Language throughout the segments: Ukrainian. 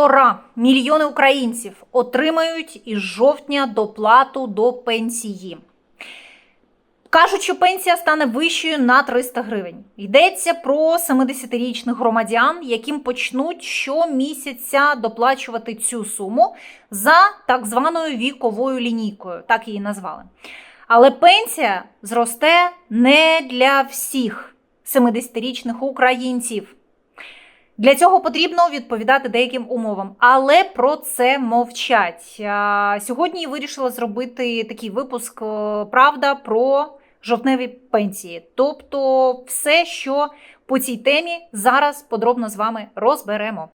Півтора мільйони українців отримають із жовтня доплату до пенсії. Кажуть, що пенсія стане вищою на 300 гривень. Йдеться про 70-річних громадян, яким почнуть щомісяця доплачувати цю суму за так званою віковою лінійкою, так її назвали. Але пенсія зросте не для всіх 70-річних українців. Для цього потрібно відповідати деяким умовам, але про це мовчать. Сьогодні вирішила зробити такий випуск е, Правда про жовтневі пенсії. Тобто, все, що по цій темі зараз подробно з вами розберемо.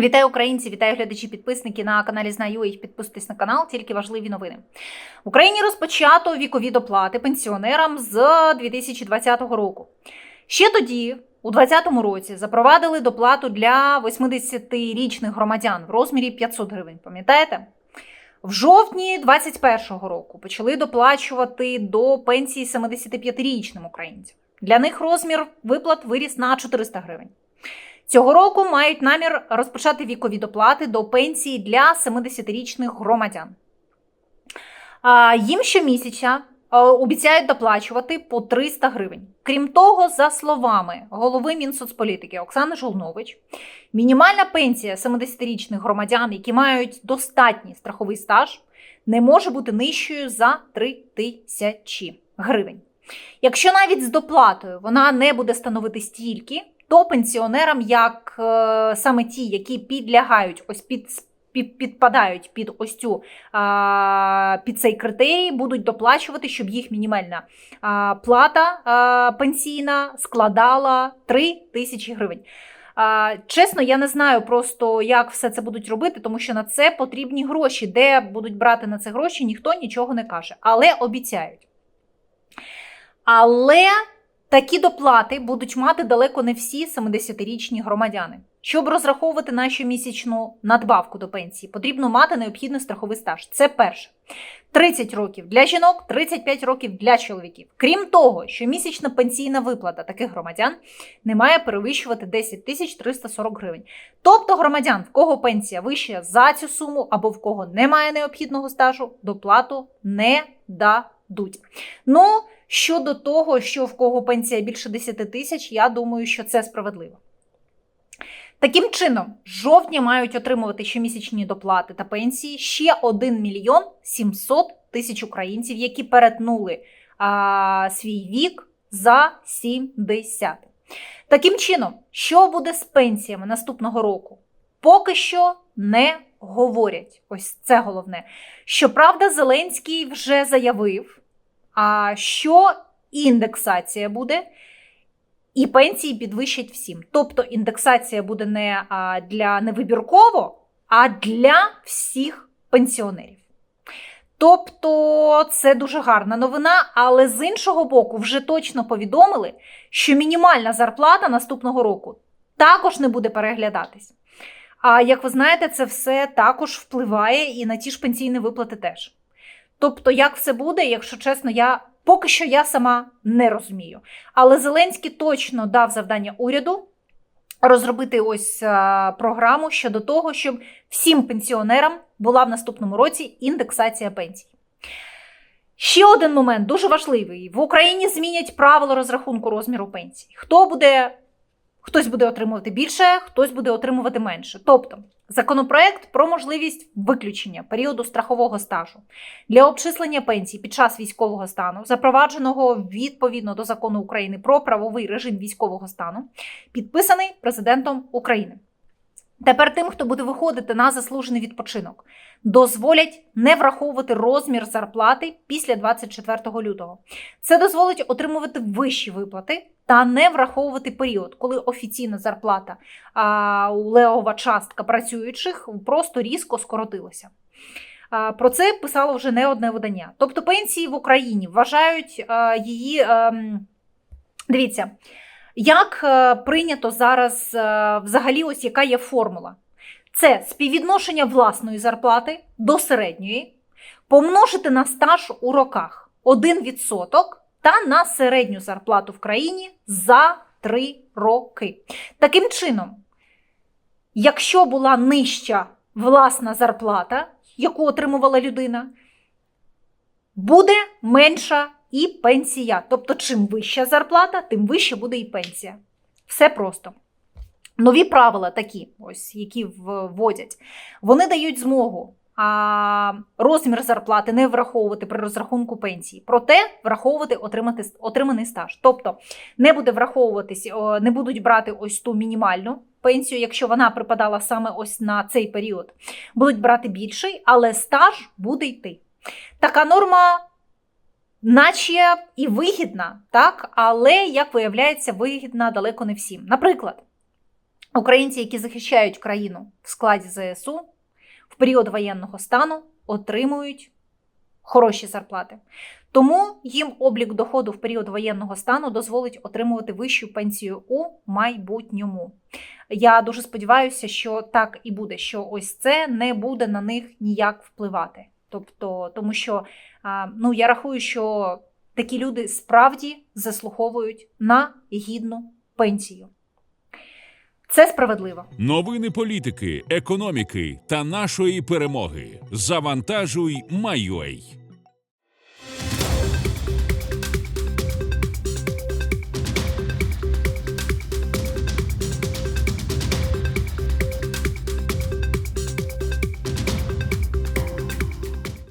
Вітаю українці, вітаю глядачі, підписники на каналі Знаю їх. Підписуйтесь на канал, тільки важливі новини. В Україні розпочато вікові доплати пенсіонерам з 2020 року. Ще тоді, у 2020 році, запровадили доплату для 80-річних громадян в розмірі 500 гривень. Пам'ятаєте? В жовтні 2021 року почали доплачувати до пенсії 75-річним українцям. Для них розмір виплат виріс на 400 гривень. Цього року мають намір розпочати вікові доплати до пенсії для 70-річних громадян. Їм щомісяця обіцяють доплачувати по 300 гривень. Крім того, за словами голови Мінсоцполітики Оксани Жолнович, мінімальна пенсія 70-річних громадян, які мають достатній страховий стаж, не може бути нижчою за 3 тисячі гривень. Якщо навіть з доплатою вона не буде становити стільки, то пенсіонерам, як е, саме ті, які підлягають ось під. під- Підпадають під ось цю під цей критерій, будуть доплачувати, щоб їх мінімальна плата пенсійна складала 3 тисячі гривень. Чесно, я не знаю просто, як все це будуть робити, тому що на це потрібні гроші. Де будуть брати на це гроші, ніхто нічого не каже, але обіцяють. Але Такі доплати будуть мати далеко не всі 70-річні громадяни. Щоб розраховувати на щомісячну надбавку до пенсії, потрібно мати необхідний страховий стаж. Це перше. 30 років для жінок, 35 років для чоловіків. Крім того, що місячна пенсійна виплата таких громадян не має перевищувати 10 тисяч 340 гривень. Тобто громадян, в кого пенсія вища за цю суму або в кого немає необхідного стажу, доплату не дадуть. Ну, Щодо того, що в кого пенсія більше 10 тисяч, я думаю, що це справедливо. Таким чином, жовтня мають отримувати щомісячні доплати та пенсії ще 1 мільйон 700 тисяч українців, які перетнули а, свій вік за 70. Таким чином, що буде з пенсіями наступного року? Поки що не говорять. Ось це головне. Щоправда, Зеленський вже заявив а що індексація буде, і пенсії підвищать всім. Тобто індексація буде не для невибірково, а для всіх пенсіонерів. Тобто це дуже гарна новина, але з іншого боку, вже точно повідомили, що мінімальна зарплата наступного року також не буде переглядатись. А як ви знаєте, це все також впливає і на ті ж пенсійні виплати теж. Тобто, як все буде, якщо чесно, я поки що я сама не розумію. Але Зеленський точно дав завдання уряду розробити ось а, програму щодо того, щоб всім пенсіонерам була в наступному році індексація пенсій. Ще один момент дуже важливий: в Україні змінять правила розрахунку розміру пенсій. Хто буде, хтось буде отримувати більше, хтось буде отримувати менше. Тобто. Законопроект про можливість виключення періоду страхового стажу для обчислення пенсій під час військового стану, запровадженого відповідно до закону України про правовий режим військового стану, підписаний президентом України. Тепер тим, хто буде виходити на заслужений відпочинок, дозволять не враховувати розмір зарплати після 24 лютого. Це дозволить отримувати вищі виплати та не враховувати період, коли офіційна зарплата а, у левова частка працюючих просто різко скоротилася. Про це писало вже не одне видання. Тобто пенсії в Україні вважають її. Ем, дивіться. Як е, прийнято зараз е, взагалі, ось яка є формула? Це співвідношення власної зарплати до середньої, помножити на стаж у роках 1% та на середню зарплату в країні за 3 роки. Таким чином, якщо була нижча власна зарплата, яку отримувала людина, буде менша і пенсія. Тобто, чим вища зарплата, тим вища буде і пенсія. Все просто. Нові правила такі, ось які вводять, вони дають змогу а, розмір зарплати не враховувати при розрахунку пенсії, проте враховувати отримати, отриманий стаж. Тобто не буде враховуватись, не будуть брати ось ту мінімальну пенсію, якщо вона припадала саме ось на цей період. Будуть брати більший, але стаж буде йти. Така норма. Наче і вигідна, так, але, як виявляється, вигідна далеко не всім. Наприклад, українці, які захищають країну в складі ЗСУ, в період воєнного стану отримують хороші зарплати. Тому їм облік доходу в період воєнного стану дозволить отримувати вищу пенсію у майбутньому. Я дуже сподіваюся, що так і буде, що ось це не буде на них ніяк впливати. Тобто, тому що ну, я рахую, що такі люди справді заслуховують на гідну пенсію. Це справедливо. Новини політики, економіки та нашої перемоги. Завантажуй, Майой.